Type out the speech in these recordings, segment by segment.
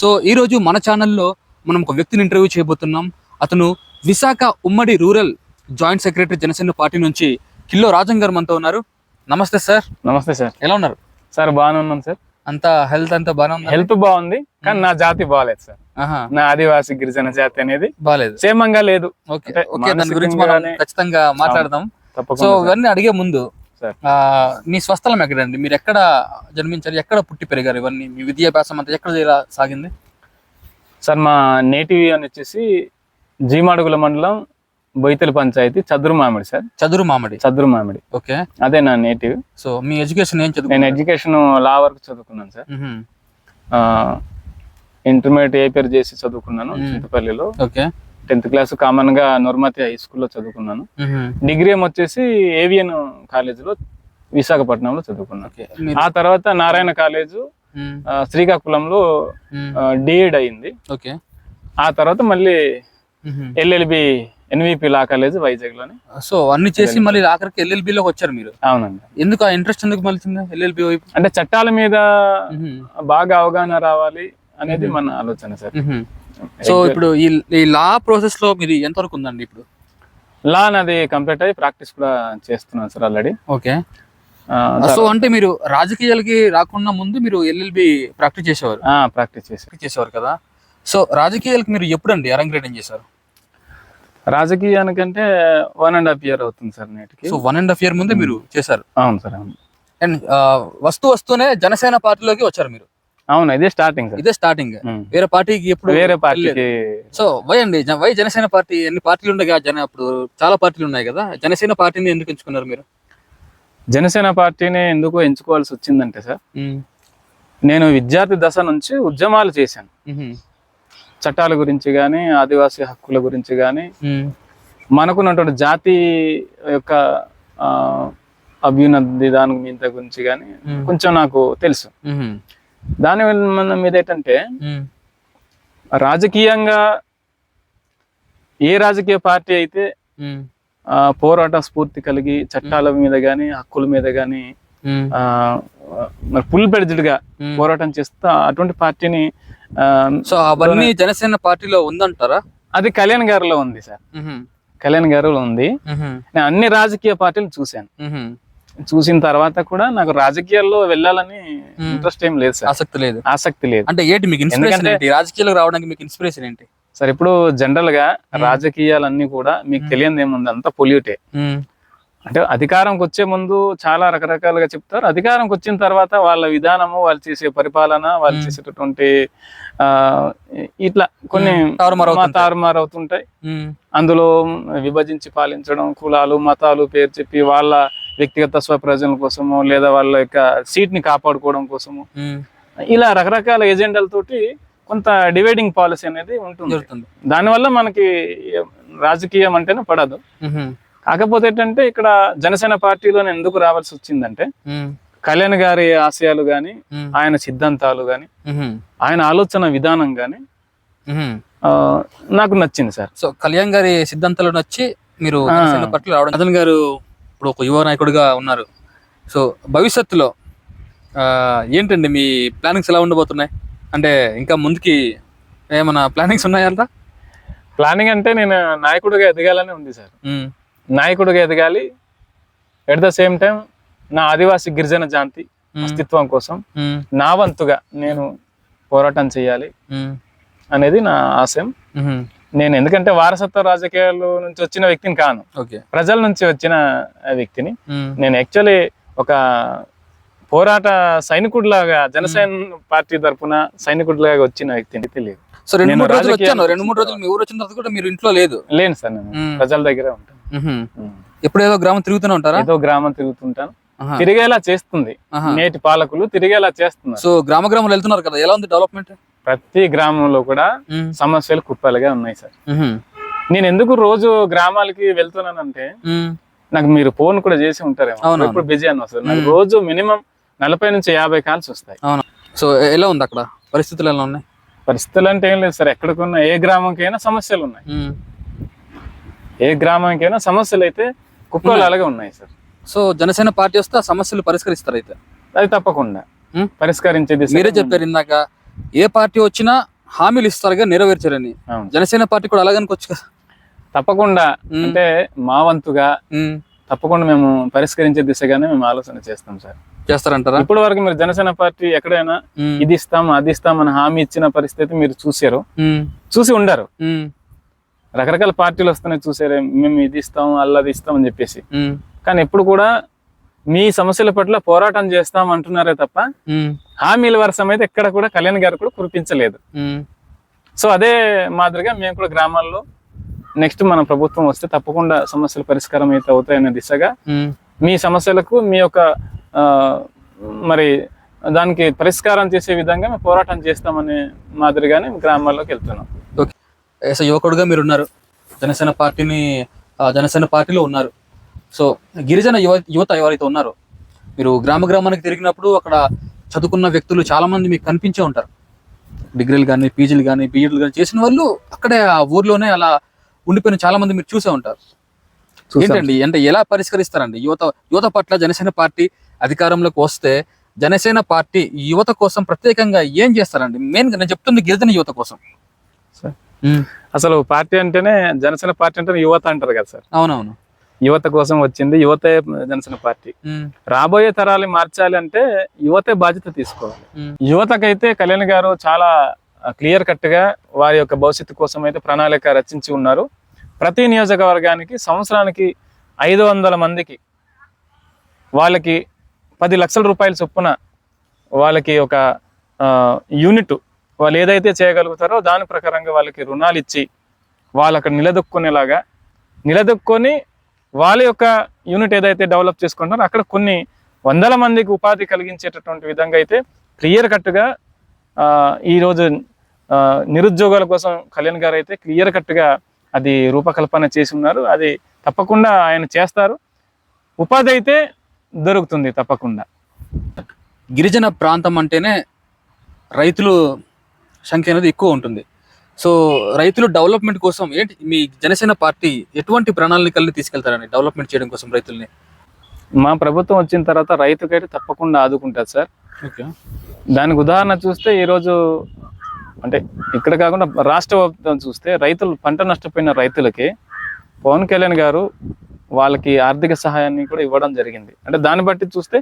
So ఈ రోజు మన ఛానల్లో మనం ఒక వ్యక్తిని ఇంటర్వ్యూ చేయబోతున్నాం. అతను విశాఖ ఉమ్మడి rural joint secretary Janasena party నుంచి కిల్లో రాజం గారు మనతో ఉన్నారు. నమస్తే సార్. నమస్తే సార్. ఎలా ఉన్నారు? సార్ బాగానే ఉన్నాను సార్. అంతా హెల్త్ అంతా బాగానే ఉంది? హెల్త్ బాగుంది కానీ నా జాతి బాగాలేదు సార్. ఆహా. నా ఆదివాసి గిరిజన జాతి అనేది బాగాలేదు. క్షేమంగా లేదు. ఓకే ఓకే దాని గురించి మనం ఖచ్చితంగా మాట్లాడదాం. సో. ఇవన్నీ అడిగే ముందు మీ స్వస్థలం ఎక్కడండి? మీరు ఎక్కడ జన్మించారు? ఎక్కడ పుట్టి పెరిగారు ఇవన్నీ? మీ విద్యాభ్యాసం అంతా ఎక్కడ ఇలా సాగింది? సార్ మా నేటివ్ అని వచ్చేసి జీమాడుగుల మండలం బొయితల పంచాయతీ చదురు మామిడి సార్. చదురు మామిడి. చదురు మామిడి. ఓకే. అదే నా నేటివ్. సో మీ ఎడ్యుకేషన్ ఏం నేను చదువు ఎడ్యుకేషన్ లా వరకు చదువుకున్నాను సార్. ఇంటర్మీడియట్ ఏ పేరు చేసి చదువుకున్నాను. చింతపల్లిలో. ఓకే. టెన్త్ క్లాస్ కామన్గా నుర్మతి హై స్కూల్లో చదువుకున్నాను. డిగ్రీ ఏమో వచ్చేసి ఏవియన్ కాలేజీలో విశాఖపట్నంలో చదువుకున్నాను. ఆ తర్వాత నారాయణ కాలేజు శ్రీకాకుళంలో డిఎడ్ అయింది. ఓకే. ఆ తర్వాత మళ్ళీ ఎల్ఎల్బి ఎన్విపి లా కాలేజ్ వైజాగ్లోని సో అన్ని చేసి మళ్ళీ ఆఖరికి LLB లోకి వచ్చారు మీరు? అవునండి. ఎందుకు ఆ ఇంట్రెస్ట్ ఎందుకు మళ్ళీ ఎల్ఎల్బి వైపు? అంటే చట్టాల మీద. బాగా అవగాహన రావాలి అనేది మన ఆలోచన సార్. సో ఇప్పుడు ఈ ఈ లా ప్రాసెస్లో మీరు ఎంతవరకు ఉందండి ఇప్పుడు? లా నాది కంప్లీట్ అయ్యి ప్రాక్టీస్ కూడా చేస్తున్నాను సార్ ఆల్రెడీ ఓకే సో అంటే మీరు రాజకీయాలకి రాకుండా ముందు మీరు ఎల్ఎల్బి ప్రాక్టీస్ చేసేవారు? ప్రాక్టీస్ చేసి చేసేవారు కదా. సో రాజకీయాలకు మీరు ఎప్పుడండి అరంగేటం చేశారు? రాజకీయానికంటే వన్ అండ్ హాఫ్ ఇయర్ అవుతుంది సార్ నేటికి. So one and half year ముందే మీరు చేశారు. అవును సార్ అవును. అండ్ వస్తూ వస్తూనే జనసేన పార్టీలోకి వచ్చారు మీరు? అవును ఇదే స్టార్టింగ్ ఇదే స్టార్టింగ్. వేరే పార్టీకి ఎప్పుడు వేరే. పార్టీకి సో వై అండి వై జనసేన పార్టీ ఎన్ని పార్టీలు ఉన్నాయి కదా జన ఇప్పుడు చాలా పార్టీలు ఉన్నాయి కదా జనసేన పార్టీని ఎందుకు ఎంచుకున్నారు మీరు జనసేన పార్టీని ఎందుకు ఎంచుకోవాల్సి వచ్చిందంటే సార్ నేను విద్యార్థి దశ నుంచి ఉద్యమాలు చేశాను. చట్టాల గురించి కానీ ఆదివాసీ హక్కుల గురించి కానీ. మనకున్నటువంటి జాతి యొక్క అభ్యున్నతి దాని మీద గురించి కానీ. కొంచెం నాకు తెలుసు. దాని వల్ల మీద ఏంటంటే. రాజకీయంగా ఏ రాజకీయ పార్టీ అయితే పోరాట స్ఫూర్తి కలిగి చట్టాల మీద కానీ హక్కుల మీద మ్మ్. మరి ఫుల్గా మ్మ్. పోరాటం చేస్తా అటువంటి పార్టీని సో అవన్నీ జనసేన పార్టీలో ఉందంటారా అది కళ్యాణ్ గారిలో ఉంది సార్. కళ్యాణ్ గారిలో ఉంది. నేను అన్ని రాజకీయ పార్టీలు చూశాను. చూసిన తర్వాత కూడా నాకు రాజకీయాల్లో వెళ్ళాలని. ఇంట్రెస్ట్ ఏం లేదు సార్. ఆసక్తి లేదు. ఆసక్తి లేదు. అంటే ఏంటి మీకు ఇన్స్పిరేషన్ ఏంటి? రాజకీయాలకు రావడానికి మీకు ఇన్స్పిరేషన్ ఏంటి? సార్ ఇప్పుడు జనరల్గా రాజకీయాలన్నీ కూడా మీకు తెలియదు ఏముంది? అంతా పొల్యూటే. అంటే అధికారంకి వచ్చే ముందు చాలా రకరకాలుగా చెప్తారు. అధికారంకి వచ్చిన తర్వాత వాళ్ళ విధానము వాళ్ళు చేసే పరిపాలన వాళ్ళు. చేసేటటువంటి ఆ ఇట్లా కొన్ని. తారుమారు అవుతుంటాయి. అందులో విభజించి పాలించడం కులాలు మతాలు పేరు చెప్పి వాళ్ళ వ్యక్తిగత స్వప్రయోజనం కోసము లేదా వాళ్ళ యొక్క సీట్ని కాపాడుకోవడం కోసము. ఇలా రకరకాల ఎజెండాలతోటి కొంత డివైడింగ్ పాలసీ అనేది ఉంటుంది దానివల్ల మనకి రాజకీయం అంటేనే పడదు. కాకపోతే ఏంటంటే ఇక్కడ జనసేన పార్టీలో ఎందుకు రావాల్సి వచ్చిందంటే. కళ్యాణ్ గారి ఆశయాలు గాని. ఆయన సిద్ధాంతాలు గాని. ఆయన ఆలోచన విధానం గాని నాకు నచ్చింది సార్ సో కళ్యాణ్ గారి సిద్ధాంతాలు నచ్చి మీరు రావడం అతను గారు ఇప్పుడు ఒక యువ నాయకుడిగా ఉన్నారు. సో భవిష్యత్తులో ఏంటండి మీ ప్లానింగ్స్ ఎలా ఉండబోతున్నాయి? అంటే ఇంకా ముందుకి ఏమైనా ప్లానింగ్స్ ఉన్నాయా ప్లానింగ్ అంటే నేను నాయకుడిగా ఎదగాలని ఉంది సార్. నాయకుడిగా ఎదగాలి. ఎట్ ద సేమ్ టైం నా ఆదివాసి గిరిజన జాతి అస్తిత్వం కోసం నా వంతుగా నేను పోరాటం చేయాలి అనేది నా ఆశయం. నేను ఎందుకంటే వారసత్వ రాజకీయాల నుంచి వచ్చిన వ్యక్తిని కాను. ప్రజల నుంచి వచ్చిన వ్యక్తిని. నేను యాక్చువల్లీ ఒక పోరాట సైనికుడిలాగా జనసేన పార్టీ తరపున సైనికుడిలాగా వచ్చిన వ్యక్తిని తెలియదు సో రెండు మూడు రోజులు వచ్చాను. రెండు మూడు రోజులు మీ ఊరు వచ్చిన తర్వాత కూడా మీరు ఇంట్లో లేదు. లేను సార్ నేను. ప్రజల దగ్గరే ఉంటాను. మ్మ్. మ్మ్. ఎప్పుడు ఏదో గ్రామం తిరుగుతూనే ఉంటారా? ఏదో గ్రామం తిరుగుతుంటాను. తిరిగేలా చేస్తుంది. నేటి పాలకులు తిరిగేలా చేస్తున్నారు. సో గ్రామ గ్రామాలు వెళ్తున్నారు కదా. ఎలా ఉంది డెవలప్మెంట్? ప్రతి గ్రామంలో కూడా సమస్యలు కుప్పలుగా ఉన్నాయి సార్. నేను ఎందుకు రోజు గ్రామాలకి వెళ్తున్నానంటే నాకు మీరు ఫోన్ కూడా చేసి ఉంటారేమో. ఇప్పుడు బిజీ అన్న సార్ నాకు. రోజు మినిమం నలభై నుంచి యాభై కాల్స్ వస్తాయి. అవును. సో ఎలా ఉంది అక్కడ? పరిస్థితులు ఎలా ఉన్నాయి? పరిస్థితులు అంటే ఏం లేదు సార్. ఎక్కడికన్నా ఏ గ్రామంకైనా సమస్యలు ఉన్నాయి. ఏ గ్రామానికైనా సమస్యలు అయితే కుక్కలు అలాగే ఉన్నాయి సార్. సో జనసేన పార్టీ వస్తే ఆ సమస్యలు పరిష్కరిస్తారు అయితే? అది తప్పకుండా. పరిష్కరించేది మీరే చెప్పారు ఇందాక ఏ పార్టీ వచ్చినా హామీలు ఇస్తారుగా నెరవేర్చారని. జనసేన పార్టీ కూడా అలాగనుకోవచ్చు కదా. తప్పకుండా. అంటే మా వంతుగా తప్పకుండా మేము పరిష్కరించే దిశగానే మేము ఆలోచన చేస్తాం సార్. చేస్తారంటారా? ఇప్పటి వరకు మీరు జనసేన పార్టీ ఎక్కడైనా ఇది ఇస్తాం అది ఇస్తాం అని హామీ ఇచ్చిన పరిస్థితి మీరు చూసారు చూసి ఉండరు. రకరకాల పార్టీలు వస్తున్నాయి చూసారే మేము ఇది ఇస్తాం అల్లది ఇస్తాం అని చెప్పేసి. కానీ ఎప్పుడు కూడా మీ సమస్యల పట్ల పోరాటం చేస్తాం అంటున్నారే తప్ప హామీల వర్షం అయితే ఎక్కడ కూడా కళ్యాణ్ గారు కూడా కురిపించలేదు. సో అదే మాదిరిగా మేము కూడా గ్రామాల్లో నెక్స్ట్ మన ప్రభుత్వం వస్తే తప్పకుండా సమస్యల పరిష్కారం అయితే అవుతాయనే దిశగా. మీ సమస్యలకు మీ యొక్క మరి దానికి పరిష్కారం చేసే విధంగా మేము పోరాటం చేస్తామనే మాదిరిగానే గ్రామాల్లోకి వెళ్తున్నాం. ఓకే. యువకుడుగా మీరు ఉన్నారు జనసేన పార్టీని జనసేన పార్టీలో ఉన్నారు. సో గిరిజన యువ యువత ఎవరైతే ఉన్నారో మీరు గ్రామ గ్రామానికి తిరిగినప్పుడు అక్కడ చదువుకున్న వ్యక్తులు చాలా మంది మీకు కనిపించే ఉంటారు. డిగ్రీలు కానీ పీజీలు కానీ బీఈడీలు కానీ చేసిన వాళ్ళు అక్కడే ఆ ఊర్లోనే అలా ఉండిపోయిన చాలా మంది మీరు చూసే ఉంటారు. ఏంటండి అంటే ఎలా పరిష్కరిస్తారండి? యువత యువత పట్ల జనసేన పార్టీ అధికారంలోకి వస్తే జనసేన పార్టీ యువత కోసం ప్రత్యేకంగా ఏం చేస్తారండి? మెయిన్ నేను చెప్తుంది గిరిజన యువత కోసం. అసలు పార్టీ అంటేనే జనసేన పార్టీ అంటేనే యువత అంటారు కదా సార్. అవునవును. యువత కోసం వచ్చింది యువతే జనసేన పార్టీ. రాబోయే తరాలు మార్చాలి అంటే యువతే బాధ్యత తీసుకోవాలి. యువతకైతే కళ్యాణ్ గారు చాలా క్లియర్ కట్గా వారి యొక్క భవిష్యత్తు కోసం అయితే ప్రణాళిక రచించి ఉన్నారు. ప్రతి నియోజకవర్గానికి సంవత్సరానికి ఐదు వందల మందికి వాళ్ళకి పది లక్షల రూపాయల చొప్పున వాళ్ళకి ఒక యూనిట్ వాళ్ళు ఏదైతే చేయగలుగుతారో దాని ప్రకారంగా వాళ్ళకి రుణాలు ఇచ్చి వాళ్ళు అక్కడ నిలదొక్కునేలాగా నిలదొక్కొని వాళ్ళ యొక్క యూనిట్ ఏదైతే డెవలప్ చేసుకుంటారో అక్కడ కొన్ని వందల మందికి ఉపాధి కలిగించేటటువంటి విధంగా అయితే క్లియర్ కట్గా ఈరోజు నిరుద్యోగాల కోసం కళ్యాణ్ గారు అయితే క్లియర్ కట్గా అది రూపకల్పన చేసి ఉన్నారు. అది తప్పకుండా ఆయన చేస్తారు. ఉపాధి అయితే దొరుకుతుంది తప్పకుండా. గిరిజన ప్రాంతం అంటేనే రైతులు సంఖ్య అనేది ఎక్కువ ఉంటుంది. సో రైతులు డెవలప్మెంట్ కోసం ఏంటి మీ జనసేన పార్టీ ఎటువంటి ప్రణాళికల్ని తీసుకెళ్తారండి డెవలప్మెంట్ చేయడం కోసం రైతుల్ని? మా ప్రభుత్వం వచ్చిన తర్వాత రైతుకైతే తప్పకుండా ఆదుకుంటారు సార్. ఓకే. దానికి ఉదాహరణ చూస్తే ఈరోజు అంటే ఇక్కడ కాకుండా రాష్ట్ర వ్యాప్తం చూస్తే రైతులు పంట నష్టపోయిన రైతులకి పవన్ కళ్యాణ్ గారు వాళ్ళకి ఆర్థిక సహాయాన్ని కూడా ఇవ్వడం జరిగింది. అంటే దాన్ని బట్టి చూస్తే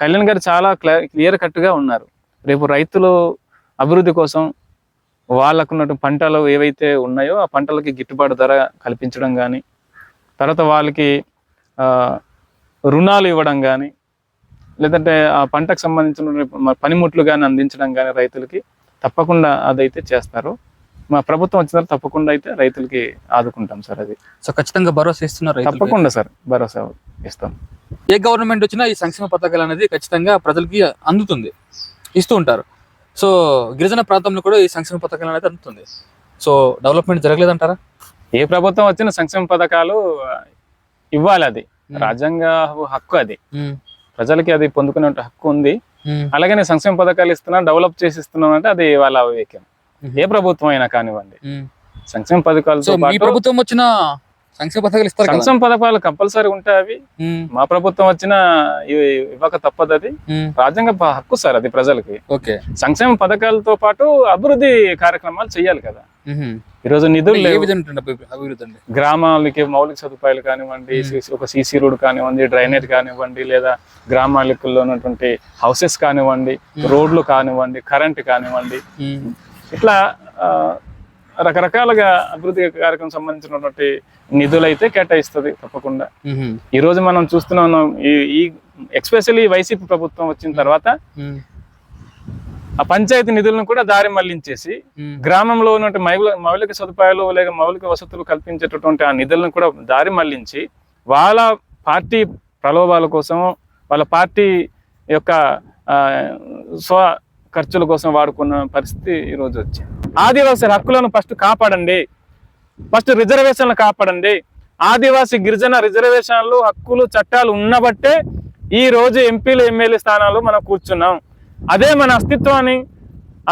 కళ్యాణ్ గారు చాలా క్లియర్ కట్గా ఉన్నారు. రేపు రైతులు అభివృద్ధి కోసం వాళ్ళకున్న పంటలు ఏవైతే ఉన్నాయో ఆ పంటలకి గిట్టుబాటు ధర కల్పించడం కానీ తర్వాత వాళ్ళకి రుణాలు ఇవ్వడం కానీ లేదంటే ఆ పంటకు సంబంధించిన పనిముట్లు కానీ అందించడం కానీ రైతులకి తప్పకుండా అదైతే చేస్తారు. మా ప్రభుత్వం వచ్చిన తర్వాత తప్పకుండా అయితే రైతులకి ఆదుకుంటాం సార్ అది. సో ఖచ్చితంగా భరోసా ఇస్తున్నారు. తప్పకుండా సార్ భరోసా ఇస్తాం. ఏ గవర్నమెంట్ వచ్చినా ఈ సంక్షేమ పథకాలు అనేది ఖచ్చితంగా ప్రజలకి అందుతుంది ఇస్తూ ఉంటారు. సో గిరిజన ప్రాంతంలో కూడా ఈ సంక్షేమ పథకాలు అనేది అందుతుంది. So development జరగలేదంటారా? ఏ ప్రభుత్వం వచ్చిన సంక్షేమ పథకాలు ఇవ్వాలి అది. రాజ్యాంగ హక్కు అది. ప్రజలకి అది పొందుకునే హక్కు ఉంది. అలాగనే సంక్షేమ పథకాలు ఇస్తున్నా డెవలప్ చేసి ఇస్తున్నాం అంటే అది వాళ్ళ అవివేకం ఏ ప్రభుత్వం అయినా కానివ్వండి. సంక్షేమ పథకాలతో పాటు ప్రభుత్వం వచ్చిన సంక్షేమ పథకాలు ఇస్తారు సంక్షేమ పథకాలు కంపల్సరీ ఉంటాయి అవి. మా ప్రభుత్వం వచ్చిన ఇవి ఇవ్వక తప్పదు అది. రాజ్యాంగ హక్కు సార్ అది ప్రజలకి. ఓకే. సంక్షేమ పథకాలతో పాటు అభివృద్ధి కార్యక్రమాలు చేయాలి కదా. ఉహుం. ఈరోజు నిధులు అభివృద్ధి గ్రామాలకి మౌలిక సదుపాయాలు కానివ్వండి ఒక సీసీ రోడ్ కానివ్వండి డ్రైనేజ్ కానివ్వండి లేదా గ్రామాలలో ఉన్నటువంటి హౌసెస్ కానివ్వండి రోడ్లు కానివ్వండి కరెంట్ కానివ్వండి. ఇట్లా రకరకాలుగా అభివృద్ధి కార్యక్రమం సంబంధించినటువంటి నిధులు అయితే కేటాయిస్తుంది తప్పకుండా. ఈ రోజు మనం చూస్తూనే ఉన్నాం ఈ ఈ ఎక్స్పెషల్లీ వైసీపీ ప్రభుత్వం వచ్చిన తర్వాత ఆ పంచాయతీ నిధులను కూడా దారి మళ్ళించేసి గ్రామంలో ఉన్నటువంటి మౌలిక మౌలిక సదుపాయాలు లేక మౌలిక వసతులు కల్పించేటటువంటి ఆ నిధులను కూడా దారి మళ్ళించి వాళ్ళ పార్టీ ప్రలోభాల కోసం వాళ్ళ పార్టీ యొక్క స్వ ఖర్చుల కోసం వాడుకున్న పరిస్థితి ఈరోజు వచ్చింది. ఆదివాసీ హక్కులను ఫస్ట్ కాపాడండి. ఫస్ట్ రిజర్వేషన్లు కాపాడండి. ఆదివాసీ గిరిజన రిజర్వేషన్లు హక్కులు చట్టాలు ఉన్నబట్టే ఈ రోజు ఎంపీలు ఎమ్మెల్యే స్థానాలు మనం కూర్చున్నాం. అదే మన అస్తిత్వాన్ని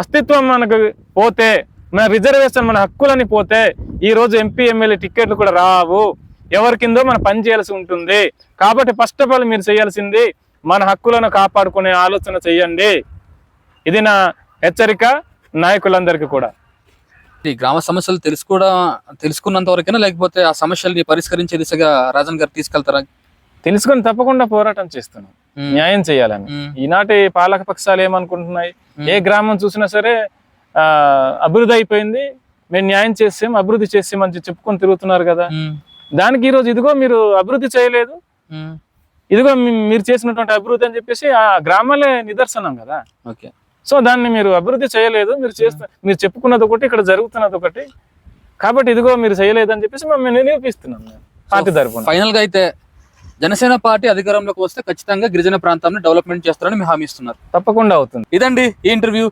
అస్తిత్వం మనకు పోతే మన రిజర్వేషన్ మన హక్కులని పోతే ఈ రోజు ఎంపీ ఎమ్మెల్యే టిక్కెట్లు కూడా రావు. ఎవరి కిందో మనం పని చేయాల్సి ఉంటుంది. కాబట్టి ఫస్ట్ ఆఫ్ ఆల్ మీరు చేయాల్సింది మన హక్కులను కాపాడుకునే ఆలోచన చేయండి. ఇది నా హెచ్చరిక. నాయకులందరికీ కూడా. ఈ గ్రామ సమస్యలు తెలుసుకోవడం తెలుసుకున్నంత వరకేనా? లేకపోతే ఆ సమస్యల్ని పరిష్కరించే దిశగా రాజన్ గారు తీసుకెళ్తారా? తెలుసుకొని తప్పకుండా పోరాటం చేస్తున్నాం. న్యాయం చేయాలని. ఈనాటి పాలక పక్షాలు ఏమనుకుంటున్నాయి? ఏ గ్రామం చూసినా సరే ఆ అభివృద్ధి అయిపోయింది. మేము న్యాయం చేసాం అభివృద్ధి చేసాం అని చెప్పుకొని తిరుగుతున్నారు కదా. దానికి ఈ రోజు ఇదిగో మీరు అభివృద్ధి చేయలేదు. ఇదిగో మీరు చేసినటువంటి అభివృద్ధి అని చెప్పేసి ఆ గ్రామాలే నిదర్శనం కదా. ఓకే. సో దాన్ని మీరు అభివృద్ధి చేయలేదు మీరు చేస్తు మీరు చెప్పుకున్నది ఒకటి ఇక్కడ జరుగుతున్నది ఒకటి. కాబట్టి ఇదిగో మీరు చేయలేదు అని చెప్పేసి మేము నిరూపిస్తున్నాం పార్టీ తరఫున ఫైనల్గా అయితే జనసేన పార్టీ అధికారంలోకి వస్తే ఖచ్చితంగా గిరిజన ప్రాంతాన్ని డెవలప్మెంట్ చేస్తారని మీ హామీ ఇస్తున్నారు. తప్పకుండా అవుతుంది. ఇదండి ఈ ఇంటర్వ్యూ.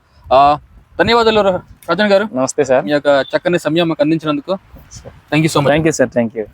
ధన్యవాదాలు రాజన్ గారు. నమస్తే సార్. మీ యొక్క చక్కని సమయం మాకు అందించినందుకు thank you so much thank you sir thank you